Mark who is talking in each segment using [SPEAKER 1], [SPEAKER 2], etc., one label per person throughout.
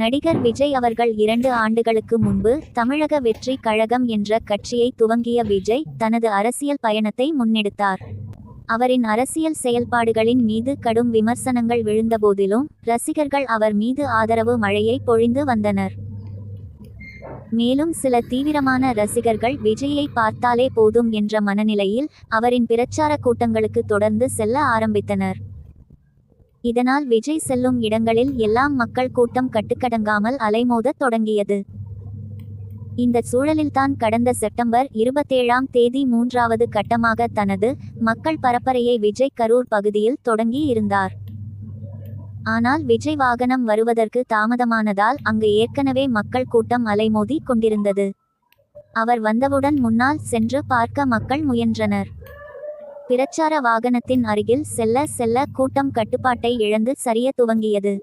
[SPEAKER 1] நடிகர் விஜய் அவர்கள் இரண்டு ஆண்டுகளுக்கு முன்பு தமிழக வெற்றி கழகம் என்ற கட்சியை துவங்கிய விஜய் தனது அரசியல் பயணத்தை முன்னெடுத்தார். அவரின் அரசியல் செயல்பாடுகளின் மீது கடும் விமர்சனங்கள் விழுந்தபோதிலும் ரசிகர்கள் அவர் மீது ஆதரவு மழையை பொழிந்து வந்தனர். மேலும் சில தீவிரமான ரசிகர்கள் விஜயை பார்த்தாலே போதும் என்ற மனநிலையில் அவரின் பிரச்சார கூட்டங்களுக்கு தொடர்ந்து செல்ல ஆரம்பித்தனர். இதனால் விஜய் செல்லும் இடங்களில் எல்லாம் மக்கள் கூட்டம் கட்டுக்கடங்காமல் அலைமோதத் தொடங்கியது. இந்த சூழலில்தான் கடந்த செப்டம்பர் இருபத்தேழாம் தேதி மூன்றாவது கட்டமாக தனது மக்கள் பரப்பரையை விஜய் கரூர் பகுதியில் தொடங்கி இருந்தார். ஆனால் விஜய் வாகனம் வருவதற்கு தாமதமானதால் அங்கு ஏற்கனவே மக்கள் கூட்டம் அலைமோதி கொண்டிருந்தது. அவர் வந்தவுடன் முன்னால் சென்று பார்க்க மக்கள் முயன்றனர். பிரச்சார வாகனத்தின் அருகில் செல்ல செல்ல கூட்டம் கட்டுப்பாட்டை இழந்து சரிய துவங்கியது.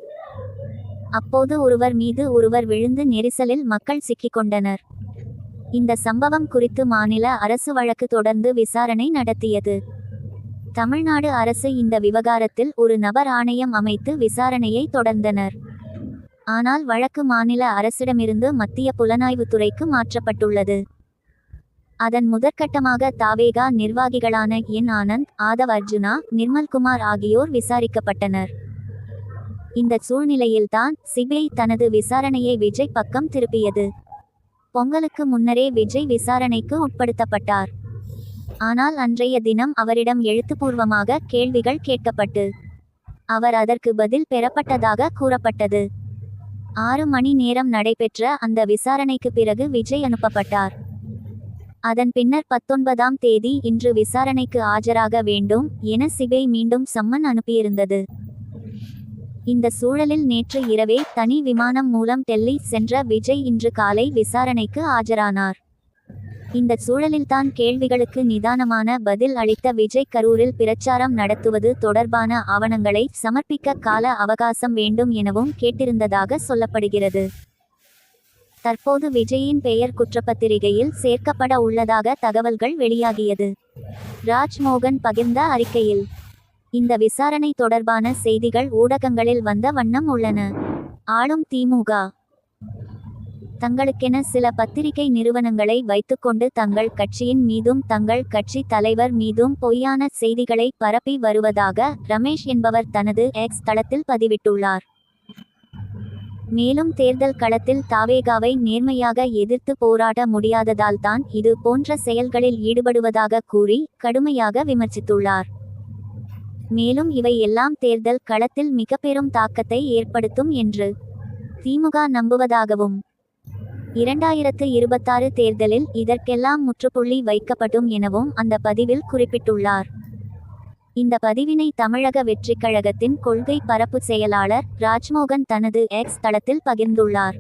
[SPEAKER 1] அப்போது ஒருவர் மீது ஒருவர் விழுந்து நெரிசலில் மக்கள் சிக்கிக்கொண்டனர் இந்த சம்பவம் குறித்து மாநில அரசு வழக்கு தொடர்ந்து விசாரணை நடத்தியது. தமிழ்நாடு அரசு இந்த விவகாரத்தில் ஒரு நபர் ஆணையம் அமைத்து விசாரணையை தொடர்ந்தனர். ஆனால் வழக்கு மாநில அரசிடமிருந்து மத்திய புலனாய்வுத்துறைக்கு மாற்றப்பட்டுள்ளது. அதன் முதற்கட்டமாக தாவேகா நிர்வாகிகளான என் ஆனந்த் ஆதவ் அர்ஜுனா நிர்மல்குமார் ஆகியோர் விசாரிக்கப்பட்டனர். இந்த சூழ்நிலையில்தான் சிபிஐ தனது விசாரணையை விஜய் பக்கம் திருப்பியது. பொங்கலுக்கு முன்னரே விஜய் விசாரணைக்கு உட்படுத்தப்பட்டார். ஆனால் அன்றைய தினம் அவரிடம் எழுத்துப்பூர்வமாக கேள்விகள் கேட்கப்பட்டு அவர் அதற்கு பதில் பெறப்பட்டதாக கூறப்பட்டது. ஆறு மணி நேரம் நடைபெற்ற அந்த விசாரணைக்கு பிறகு விஜய் அனுப்பப்பட்டார். அதன் பின்னர் பத்தொன்பதாம் தேதி இன்று விசாரணைக்கு ஆஜராக வேண்டும் என சிபிஐ மீண்டும் சம்மன் அனுப்பியிருந்தது. இந்த சூழலில் நேற்று இரவே தனி விமானம் மூலம் டெல்லி சென்ற விஜய் இன்று காலை விசாரணைக்கு ஆஜரானார். இந்த சூழலில்தான் கேள்விகளுக்கு நிதானமான பதில் அளித்த விஜய் கரூரில் பிரச்சாரம் நடத்துவது தொடர்பான ஆவணங்களை சமர்ப்பிக்க கால அவகாசம் வேண்டும் எனவும் கேட்டிருந்ததாக சொல்லப்படுகிறது. தற்போது விஜயின் பெயர் குற்றப்பத்திரிகையில் சேர்க்கப்பட உள்ளதாக தகவல்கள் வெளியாகியது. ராஜ்மோகன் பகிர்ந்த அறிக்கையில் இந்த விசாரணை தொடர்பான செய்திகள் ஊடகங்களில் வந்த வண்ணம் உள்ளன. ஆளும் திமுக தங்களுக்கென சில பத்திரிகை நிறுவனங்களை வைத்துக்கொண்டு தங்கள் கட்சியின் மீதும் தங்கள் கட்சி தலைவர் மீதும் பொய்யான செய்திகளை பரப்பி வருவதாக ரமேஷ் என்பவர் தனது எக்ஸ் தளத்தில் பதிவிட்டுள்ளார். மேலும் தேர்தல் களத்தில் தாவேகாவை நேர்மையாக எதிர்த்து போராட முடியாததால் தான் இது போன்ற செயல்களில் ஈடுபடுவதாக கூறி கடுமையாக விமர்சித்துள்ளார். மேலும் இவை எல்லாம் தேர்தல் களத்தில் மிக பெரும் தாக்கத்தை ஏற்படுத்தும் என்று திமுக நம்புவதாகவும் இரண்டாயிரத்து இருபத்தாறு தேர்தலில் இதற்கெல்லாம் முற்றுப்புள்ளி வைக்கப்படும் எனவும் அந்த பதிவில் குறிப்பிட்டுள்ளார். இந்த பதிவினை தமிழக வெற்றிக் கழகத்தின் கொள்கை பரப்பு செயலாளர் ராஜ்மோகன் தனது எக்ஸ் தளத்தில் பகிர்ந்துள்ளார்.